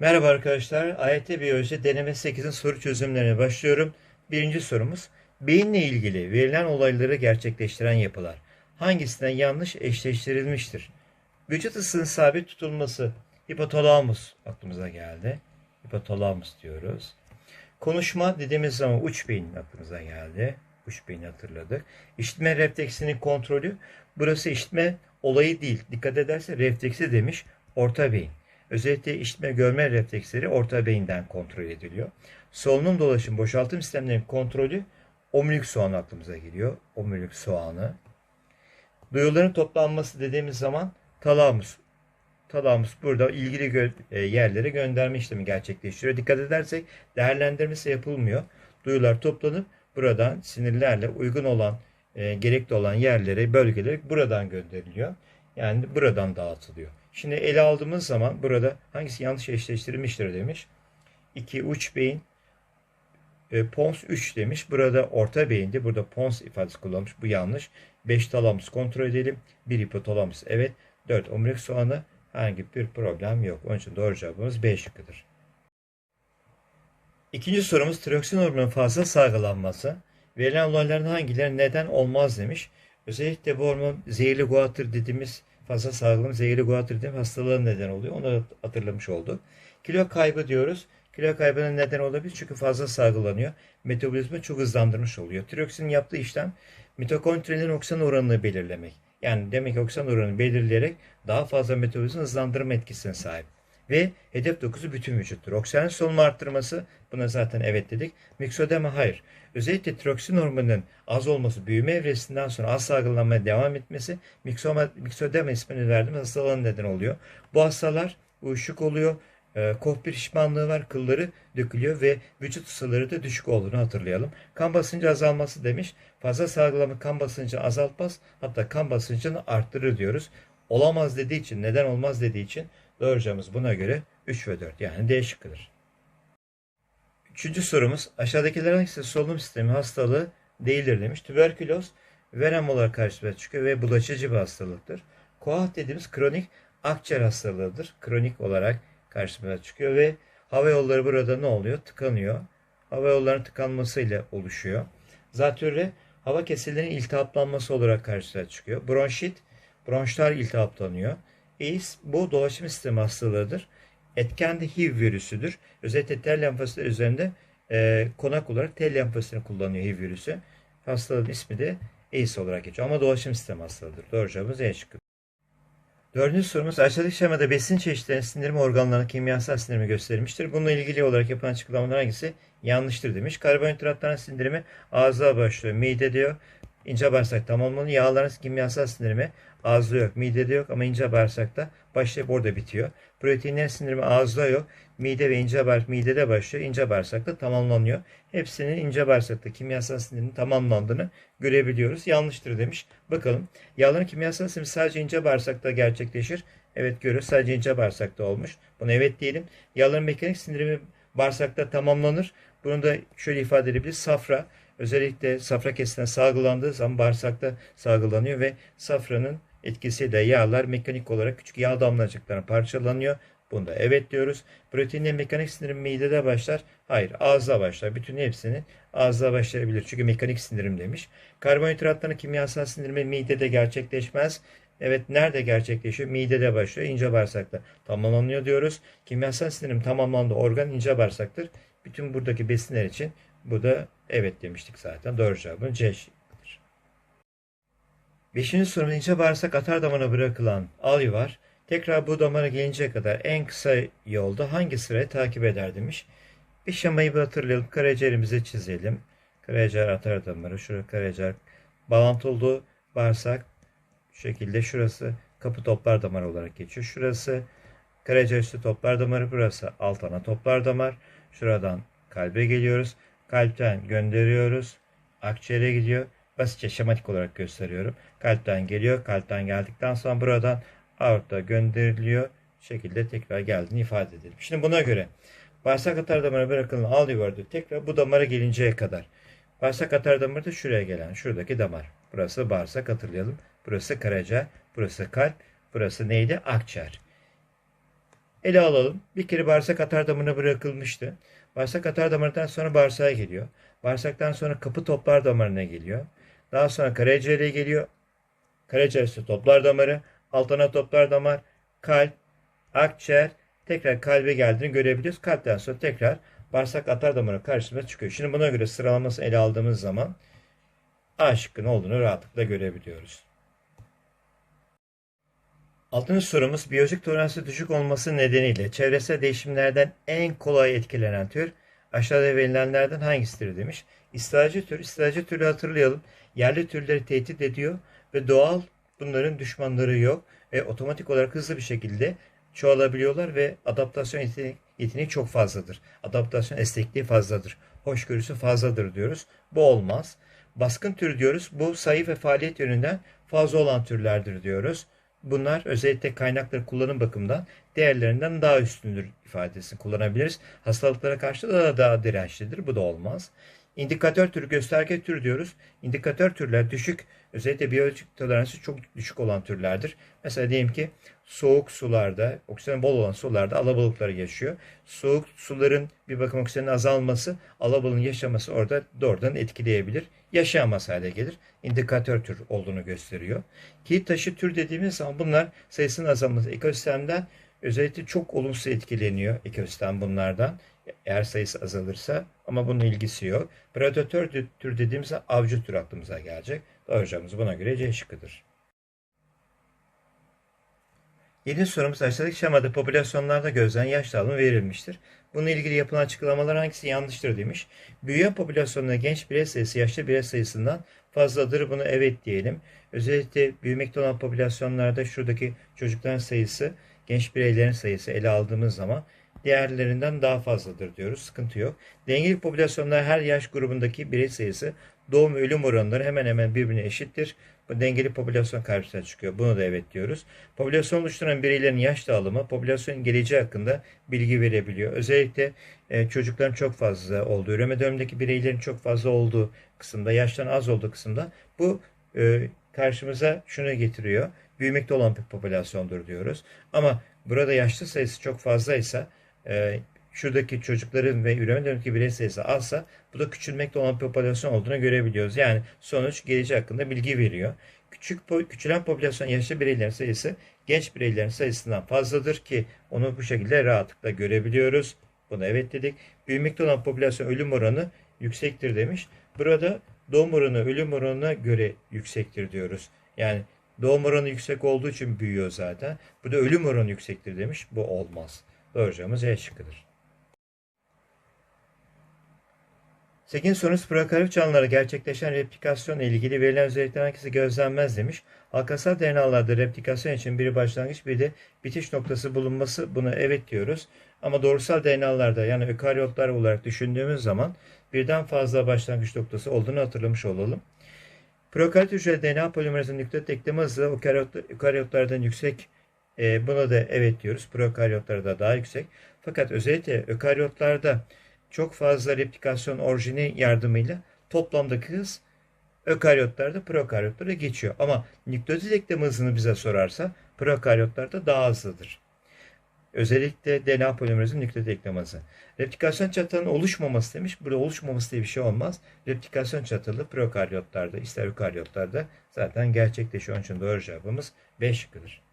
Merhaba arkadaşlar. AYT Biyoloji deneme 8'in soru çözümlerine başlıyorum. Birinci sorumuz. Beyinle ilgili verilen olayları gerçekleştiren yapılar hangisinden yanlış eşleştirilmiştir? Vücut ısının sabit tutulması hipotalamus aklımıza geldi. Hipotalamus diyoruz. Konuşma dediğimiz zaman uç beyin aklımıza geldi. Uç beyni hatırladık. İşitme refleksinin kontrolü. Burası işitme olayı değil. Dikkat ederse refleksi demiş. Orta beyin. Özellikle işitme görme refleksleri orta beyinden kontrol ediliyor. Solunum dolaşım boşaltım sistemlerinin kontrolü omurilik soğanı aklımıza geliyor. Omurilik soğanı. Duyuların toplanması dediğimiz zaman talamus. Talamus burada ilgili gö- e, yerlere gönderme işlemi gerçekleştiriyor. Dikkat edersek değerlendirmesi yapılmıyor. Duyular toplanıp buradan sinirlerle uygun olan, e, gerekli olan yerlere, bölgelere buradan gönderiliyor. Yani buradan dağıtılıyor. Şimdi ele aldığımız zaman burada hangisi yanlış eşleştirilmiştir demiş. 2 uç beyin, e, pons 3 demiş. Burada orta beyindi. Burada pons ifadesi kullanmış. Bu yanlış. 5 talamus kontrol edelim. 1 hipotalamus evet. 4 omurilik soğanı herhangi bir problem yok. Onun için doğru cevabımız B şıkkıdır. İkinci sorumuz tiroksisin hormonunun fazla salgılanması. Verilen olayların hangileri neden olmaz demiş. Özellikle bu hormon zehirli guatr dediğimiz fazla salgılanan zehirli guatr dediğimiz hastalığın neden oluyor. Onu hatırlamış olduk. Kilo kaybı diyoruz. Kilo kaybının neden olabilir çünkü fazla salgılanıyor. Metabolizma çok hızlandırmış oluyor. Tiroksinin yaptığı işlem mitokondrinin oksijen oranını belirlemek. Yani demek ki oksijen oranını belirleyerek daha fazla metabolizma hızlandırma etkisine sahip. Ve hedef dokusu bütün vücuttur. Oksijen solunumu arttırması buna zaten evet dedik. Miksodema hayır. Özellikle tiroksin hormonunun az olması büyüme evresinden sonra az salgılanmaya devam etmesi miksoma, miksodema ismini verdiğimiz hastalığın neden oluyor. Bu hastalar uyuşuk oluyor. E, bir şişmanlığı var, kılları dökülüyor ve vücut ısıları da düşük olduğunu hatırlayalım. Kan basıncı azalması demiş. Fazla salgılama kan basıncını azaltmaz, hatta kan basıncını arttırır diyoruz. Olamaz dediği için, neden olmaz dediği için doğru cevabımız buna göre 3 ve 4 yani D şıkkıdır. Üçüncü sorumuz aşağıdakiler hangisi solunum sistemi hastalığı değildir demiş. Tüberküloz verem olarak karşımıza çıkıyor ve bulaşıcı bir hastalıktır. Koah dediğimiz kronik akciğer hastalığıdır. Kronik olarak karşımıza çıkıyor ve hava yolları burada ne oluyor? Tıkanıyor. Hava yollarının tıkanmasıyla oluşuyor. Zatürre hava kesillerinin iltihaplanması olarak karşımıza çıkıyor. Bronşit, bronşlar iltihaplanıyor. AIDS bu dolaşım sistemi hastalığıdır. Etken de HIV virüsüdür. Özellikle tel lenfositler üzerinde e, konak olarak tel lenfositini kullanıyor HIV virüsü. Hastalığın ismi de AIDS olarak geçiyor. Ama dolaşım sistemi hastalığıdır. Doğru cevabımız E şıkkı. Dördüncü sorumuz aşağıdaki şemada besin çeşitlerinin sindirim organlarının kimyasal sindirimi gösterilmiştir. Bununla ilgili olarak yapılan açıklamalar hangisi yanlıştır demiş. Karbonhidratların sindirimi ağızda başlıyor. Mide diyor. İnce bağırsak tamamlanıyor. Yağların kimyasal sindirimi ağızda yok. Midede yok ama ince bağırsakta başlayıp orada bitiyor. Proteinlerin sindirimi ağızda yok. Mide ve ince bağırsak midede başlıyor. ince bağırsakta tamamlanıyor. Hepsinin ince bağırsakta kimyasal sindirimi tamamlandığını görebiliyoruz. Yanlıştır demiş. Bakalım. Yağların kimyasal sindirimi sadece ince bağırsakta gerçekleşir. Evet görüyoruz. Sadece ince bağırsakta olmuş. Buna evet diyelim. Yağların mekanik sindirimi bağırsakta tamamlanır. Bunu da şöyle ifade edebiliriz. Safra özellikle safra kesiden salgılandığı zaman bağırsakta salgılanıyor ve safranın etkisiyle yağlar mekanik olarak küçük yağ damlacıklarına parçalanıyor. Bunda evet diyoruz. Proteinlerin mekanik sindirim midede başlar. Hayır ağızda başlar. Bütün hepsini ağızda başlayabilir. Çünkü mekanik sindirim demiş. Karbonhidratların kimyasal sindirimi midede gerçekleşmez. Evet nerede gerçekleşiyor? Midede başlıyor. ince bağırsakta tamamlanıyor diyoruz. Kimyasal sindirim tamamlandı. Organ ince bağırsaktır. Bütün buradaki besinler için bu da evet demiştik zaten. Doğru cevabın C şıkkıdır. Beşinci sorumuz ince bağırsak atar damara bırakılan algı var. Tekrar bu damara gelinceye kadar en kısa yolda hangi sırayı takip eder demiş. Bir şemayı bir hatırlayalım. Karaciğerimizi çizelim. Karaciğer atar damarı. Şurada karaciğer bağlantı olduğu bağırsak şu şekilde şurası kapı toplar damarı olarak geçiyor. Şurası karaciğer üstü toplar damarı. Burası alt ana toplar damar. Şuradan kalbe geliyoruz. Kalpten gönderiyoruz. Akciğere gidiyor. Basitçe şematik olarak gösteriyorum. Kalpten geliyor. Kalpten geldikten sonra buradan aorta gönderiliyor. Bu şekilde tekrar geldiğini ifade edelim. Şimdi buna göre bağırsak atar damarı bırakılan alveolü tekrar bu damara gelinceye kadar. Bağırsak atar damarı da şuraya gelen şuradaki damar. Burası bağırsak hatırlayalım. Burası karaciğer, burası kalp, burası neydi? Akciğer. ele alalım. Bir kere bağırsak atar damarına bırakılmıştı. Bağırsak atar damarından sonra bağırsağa geliyor. Bağırsaktan sonra kapı toplar damarına geliyor. Daha sonra karaciğere geliyor. Karaciğer üstü toplar damarı, altına toplar damar, kalp, akciğer, tekrar kalbe geldiğini görebiliyoruz. Kalpten sonra tekrar bağırsak atar damarı karşımıza çıkıyor. Şimdi buna göre sıralamasını ele aldığımız zaman A şıkkının olduğunu rahatlıkla görebiliyoruz. Altıncı sorumuz biyolojik toleransı düşük olması nedeniyle çevresel değişimlerden en kolay etkilenen tür aşağıda verilenlerden hangisidir demiş. İstilacı tür, istilacı türü hatırlayalım. Yerli türleri tehdit ediyor ve doğal bunların düşmanları yok ve otomatik olarak hızlı bir şekilde çoğalabiliyorlar ve adaptasyon yeteneği, çok fazladır. Adaptasyon esnekliği fazladır. Hoşgörüsü fazladır diyoruz. Bu olmaz. Baskın tür diyoruz. Bu sayı ve faaliyet yönünden fazla olan türlerdir diyoruz. Bunlar özellikle kaynakları kullanım bakımından değerlerinden daha üstündür ifadesini kullanabiliriz. Hastalıklara karşı da daha dirençlidir. Bu da olmaz. İndikatör türü, gösterge tür diyoruz. İndikatör türler düşük, özellikle biyolojik toleransı çok düşük olan türlerdir. Mesela diyelim ki soğuk sularda, oksijen bol olan sularda alabalıkları yaşıyor. Soğuk suların bir bakım oksijenin azalması, alabalığın yaşaması orada doğrudan etkileyebilir. Yaşayamaz hale gelir. İndikatör tür olduğunu gösteriyor. Kilit taşı tür dediğimiz zaman bunlar sayısının azalması ekosistemden özellikle çok olumsuz etkileniyor ekosistem bunlardan. Eğer sayısı azalırsa ama bunun ilgisi yok. Predatör tür dediğimizde avcı tür aklımıza gelecek. Doğru cevabımız buna göre C şıkkıdır. Yedinci sorumuz aşağıdaki şemada popülasyonlarda gözlenen yaş dağılımı verilmiştir. Bununla ilgili yapılan açıklamalar hangisi yanlıştır demiş. Büyüyen popülasyonda genç birey sayısı yaşlı birey sayısından fazladır. Bunu evet diyelim. Özellikle büyümekte olan popülasyonlarda şuradaki çocukların sayısı, genç bireylerin sayısı ele aldığımız zaman diğerlerinden daha fazladır diyoruz. Sıkıntı yok. Dengeli popülasyonlar her yaş grubundaki birey sayısı doğum ölüm oranları hemen hemen birbirine eşittir. Bu dengeli popülasyon karşısına çıkıyor. Bunu da evet diyoruz. Popülasyon oluşturan bireylerin yaş dağılımı popülasyonun geleceği hakkında bilgi verebiliyor. Özellikle e, çocukların çok fazla olduğu, üreme dönemindeki bireylerin çok fazla olduğu kısımda, yaştan az olduğu kısımda bu e, karşımıza şunu getiriyor. Büyümekte olan bir popülasyondur diyoruz. Ama burada yaşlı sayısı çok fazlaysa e, şuradaki çocukların ve üreme dönemindeki birey sayısı azsa bu da küçülmekte olan popülasyon olduğunu görebiliyoruz. Yani sonuç geleceği hakkında bilgi veriyor. Küçük küçülen popülasyon yaşlı bireylerin sayısı genç bireylerin sayısından fazladır ki onu bu şekilde rahatlıkla görebiliyoruz. Buna evet dedik. Büyümekte olan popülasyon ölüm oranı yüksektir demiş. Burada doğum oranı ölüm oranına göre yüksektir diyoruz. Yani doğum oranı yüksek olduğu için büyüyor zaten. Burada ölüm oranı yüksektir demiş. Bu olmaz. Doğru cevabımız E şıkkıdır. 8. sorunuz prokaryotik canlılara gerçekleşen replikasyon ile ilgili verilen özellikler hangisi gözlenmez demiş. Halkasal DNA'larda replikasyon için bir başlangıç bir de bitiş noktası bulunması buna evet diyoruz. Ama doğrusal DNA'larda yani ökaryotlar olarak düşündüğümüz zaman birden fazla başlangıç noktası olduğunu hatırlamış olalım. Prokaryot hücre DNA polimerazının nükleot ekleme hızı ökaryotlardan yüksek. E, buna da evet diyoruz. Prokaryotlarda daha yüksek. Fakat özellikle ökaryotlarda çok fazla replikasyon orijini yardımıyla toplamdaki hız ökaryotlarda prokaryotlara geçiyor. Ama nükleotit ekleme hızını bize sorarsa prokaryotlarda daha hızlıdır. Özellikle DNA polimerazın nükleotit ekleme hızı. Replikasyon çatının oluşmaması demiş. Burada oluşmaması diye bir şey olmaz. Replikasyon çatılı prokaryotlarda, ister ökaryotlarda zaten gerçekleşiyor. Onun için doğru cevabımız B şıkkıdır.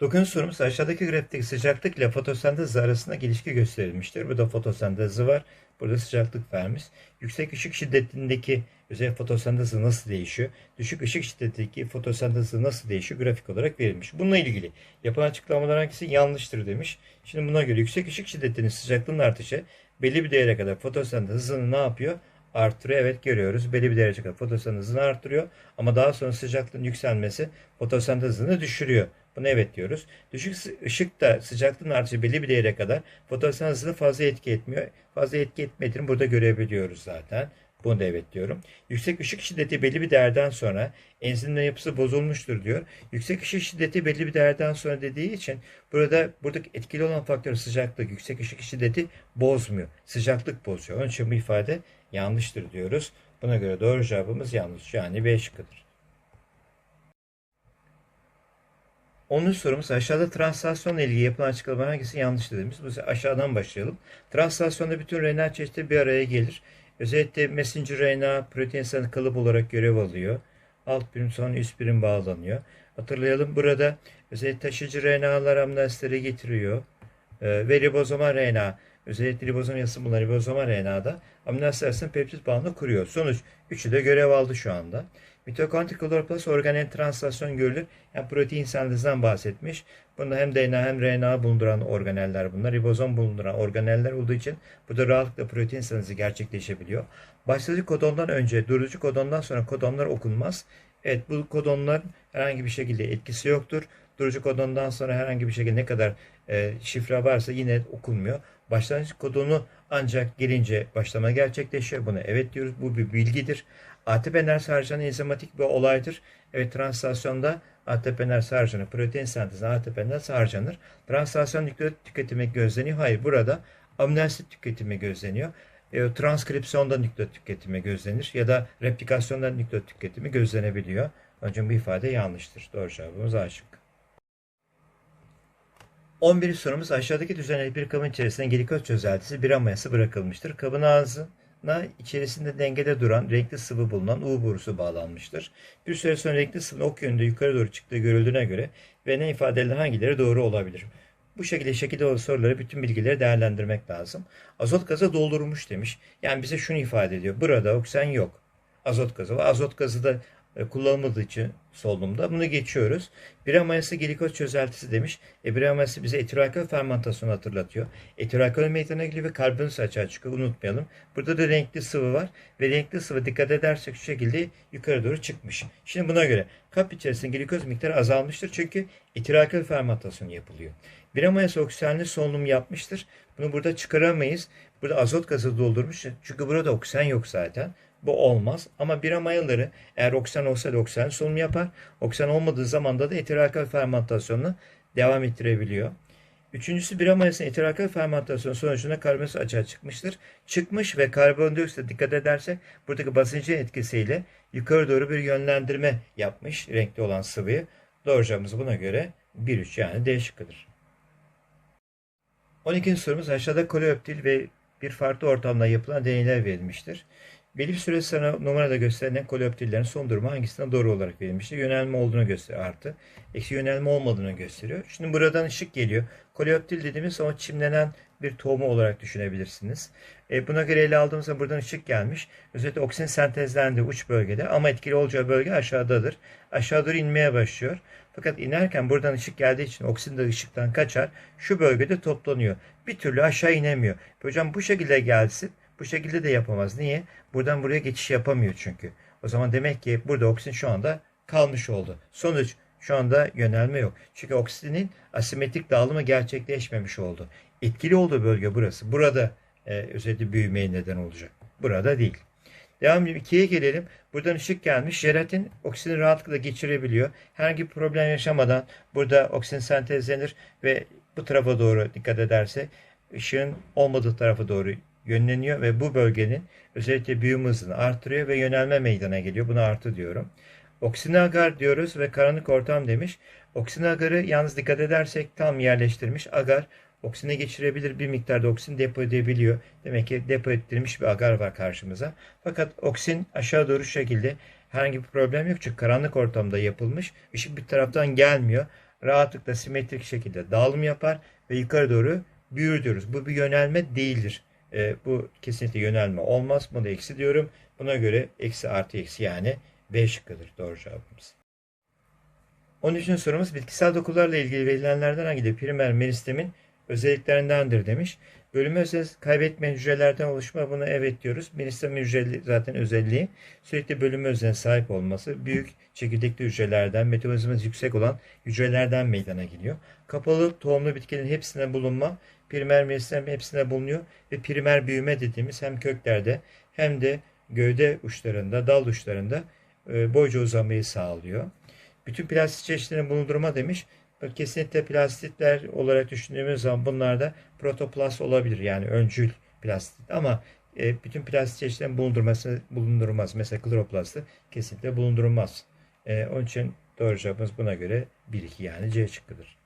Dokuzuncu sorumuz aşağıdaki grafikteki sıcaklık ile fotosentez arasında ilişki gösterilmiştir. Burada fotosentezi var. Burada sıcaklık vermiş. Yüksek ışık şiddetindeki özel fotosentez nasıl değişiyor? Düşük ışık şiddetindeki fotosentez nasıl değişiyor? Grafik olarak verilmiş. Bununla ilgili yapılan açıklamalar hangisi yanlıştır demiş. Şimdi buna göre yüksek ışık şiddetinin sıcaklığın artışı belli bir değere kadar fotosentez hızını ne yapıyor? Artırıyor. Evet görüyoruz. Belli bir derece kadar fotosentez hızını artırıyor. Ama daha sonra sıcaklığın yükselmesi fotosentez hızını düşürüyor. Buna evet diyoruz. Düşük ışık da sıcaklığın artışı belli bir değere kadar hızını fazla etki etmiyor. Fazla etki etmediğini burada görebiliyoruz zaten. Bunu da evet diyorum. Yüksek ışık şiddeti belli bir değerden sonra enzimlerin yapısı bozulmuştur diyor. Yüksek ışık şiddeti belli bir değerden sonra dediği için burada buradaki etkili olan faktör sıcaklık. Yüksek ışık şiddeti bozmuyor. Sıcaklık bozuyor. Onun için bu ifade yanlıştır diyoruz. Buna göre doğru cevabımız yanlış. Yani B şıkkıdır. 10. sorumuz aşağıda translasyonla ilgili yapılan açıklamalar hangisi yanlış dediğimiz. Bu aşağıdan başlayalım. Translasyonda bütün RNA çeşitleri bir araya gelir. Özellikle messenger RNA protein sanı kalıp olarak görev alıyor. Alt birim sonra üst birim bağlanıyor. Hatırlayalım burada özellikle taşıyıcı RNA'lar amino asitleri getiriyor. Ee, ve ribozomal RNA özellikle ribozom yası bulunan ribozomal RNA'da amino asit arasında peptit bağını kuruyor. Sonuç üçü de görev aldı şu anda. Mitokondri kloroplast organel translasyon görülür. Yani protein sentezden bahsetmiş. Bunda hem DNA hem RNA bulunduran organeller bunlar. Ribozom bulunduran organeller olduğu için burada rahatlıkla protein sentezi gerçekleşebiliyor. Başlıcı kodondan önce durucu kodondan sonra kodonlar okunmaz. Evet bu kodonlar herhangi bir şekilde etkisi yoktur. Durucu kodondan sonra herhangi bir şekilde ne kadar e, şifre varsa yine okunmuyor. Başlangıç kodonu ancak gelince başlama gerçekleşiyor. Buna evet diyoruz. Bu bir bilgidir. ATP enerjisi harcanan enzematik bir olaydır. Evet translasyonda ATP enerjisi harcanır. Protein sentezinde ATP enerjisi harcanır. Translasyon nükleot tüketimi gözleniyor. Hayır burada amino asit tüketimi gözleniyor. E, transkripsiyonda nükleot tüketimi gözlenir ya da replikasyonda nükleot tüketimi gözlenebiliyor. Önce bu ifade yanlıştır. Doğru cevabımız A şıkkı. 11. sorumuz aşağıdaki düzenli bir kabın içerisinde glikoz çözeltisi bir amayası bırakılmıştır. Kabın ağzına içerisinde dengede duran renkli sıvı bulunan U borusu bağlanmıştır. Bir süre sonra renkli sıvının ok yönünde yukarı doğru çıktığı görüldüğüne göre ve ne ifadeler hangileri doğru olabilir? Bu şekilde şekilde olan soruları bütün bilgileri değerlendirmek lazım. Azot gazı doldurmuş demiş. Yani bize şunu ifade ediyor. Burada oksijen yok. Azot gazı var. Azot gazı da kullanılmadığı için solunumda. Bunu geçiyoruz. Bir amayası glikoz çözeltisi demiş. E, bir amayası bize etil fermentasyonu hatırlatıyor. Etil alkol meydana geliyor ve karbonhidrat açığa çıkıyor. Unutmayalım. Burada da renkli sıvı var. Ve renkli sıvı dikkat edersek şu şekilde yukarı doğru çıkmış. Şimdi buna göre kap içerisinde glikoz miktarı azalmıştır. Çünkü etil alkol fermentasyonu yapılıyor. Bir amayası oksijenli solunum yapmıştır. Bunu burada çıkaramayız. Burada azot gazı doldurmuş. Çünkü burada oksijen yok zaten. Bu olmaz. Ama bira mayaları eğer oksijen olsaydı oksijen solunum yapar. Oksijen olmadığı zaman da etilakal fermentasyonunu devam ettirebiliyor. Üçüncüsü bira mayasının etilakal fermentasyon sonucunda karbonhidrat açığa çıkmıştır. Çıkmış ve karbondioksite dikkat edersek buradaki basıncın etkisiyle yukarı doğru bir yönlendirme yapmış renkli olan sıvıyı. Doğru cevabımız buna göre 1-3 yani D şıkkıdır. 12. sorumuz aşağıda koleoptil ve bir farklı ortamda yapılan deneyler verilmiştir. Belli bir süre sonra numarada gösterilen koleoptillerin son durumu hangisine doğru olarak verilmiştir? Yönelme olduğunu gösteriyor artı. Eksi yönelme olmadığını gösteriyor. Şimdi buradan ışık geliyor. Koleoptil dediğimiz o çimlenen bir tohumu olarak düşünebilirsiniz. E, buna göre ele aldığımızda buradan ışık gelmiş. Özellikle oksijen sentezlendi uç bölgede ama etkili olacağı bölge aşağıdadır. Aşağı doğru inmeye başlıyor. Fakat inerken buradan ışık geldiği için oksijen de ışıktan kaçar. Şu bölgede toplanıyor. Bir türlü aşağı inemiyor. Hocam bu şekilde gelsin bu şekilde de yapamaz. Niye? Buradan buraya geçiş yapamıyor çünkü. O zaman demek ki burada oksijen şu anda kalmış oldu. Sonuç şu anda yönelme yok. Çünkü oksijenin asimetrik dağılımı gerçekleşmemiş oldu. Etkili olduğu bölge burası. Burada e, özellikle büyümeye neden olacak. Burada değil. Devam edelim. 2'ye gelelim. Buradan ışık gelmiş. Jelatin oksijeni rahatlıkla geçirebiliyor. Herhangi bir problem yaşamadan burada oksijen sentezlenir ve bu tarafa doğru dikkat ederse ışığın olmadığı tarafa doğru yönleniyor ve bu bölgenin özellikle büyüme hızını artırıyor ve yönelme meydana geliyor. Buna artı diyorum. Oksine agar diyoruz ve karanlık ortam demiş. Oksine agarı yalnız dikkat edersek tam yerleştirmiş. Agar oksine geçirebilir bir miktarda oksin depo edebiliyor. Demek ki depo ettirilmiş bir agar var karşımıza. Fakat oksin aşağı doğru şekilde herhangi bir problem yok. Çünkü karanlık ortamda yapılmış. Işık bir taraftan gelmiyor. Rahatlıkla simetrik şekilde dağılım yapar ve yukarı doğru büyür diyoruz. Bu bir yönelme değildir. E, bu kesinlikle yönelme olmaz. Bunu da eksi diyorum. Buna göre eksi artı eksi yani B şıkkıdır. Doğru cevabımız. 13. sorumuz bitkisel dokularla ilgili verilenlerden hangileri primer meristemin özelliklerindendir demiş. Bölümü özel kaybetmeyen hücrelerden oluşma buna evet diyoruz. Meristem hücreli zaten özelliği sürekli bölümü özelliğine sahip olması büyük çekirdekli hücrelerden metabolizması yüksek olan hücrelerden meydana geliyor. Kapalı tohumlu bitkilerin hepsinde bulunma primer meristem hepsinde bulunuyor ve primer büyüme dediğimiz hem köklerde hem de gövde uçlarında, dal uçlarında e, boyca uzamayı sağlıyor. Bütün plastik çeşitlerini bulundurma demiş. Kesinlikle plastitler olarak düşündüğümüz zaman bunlarda protoplast olabilir. Yani öncül plastit ama e, bütün plastik çeşitlerin bulundurması bulundurulmaz. Mesela kloroplastı kesinlikle bulundurulmaz. E, onun için Doğru cevabımız buna göre 1-2 yani C şıkkıdır.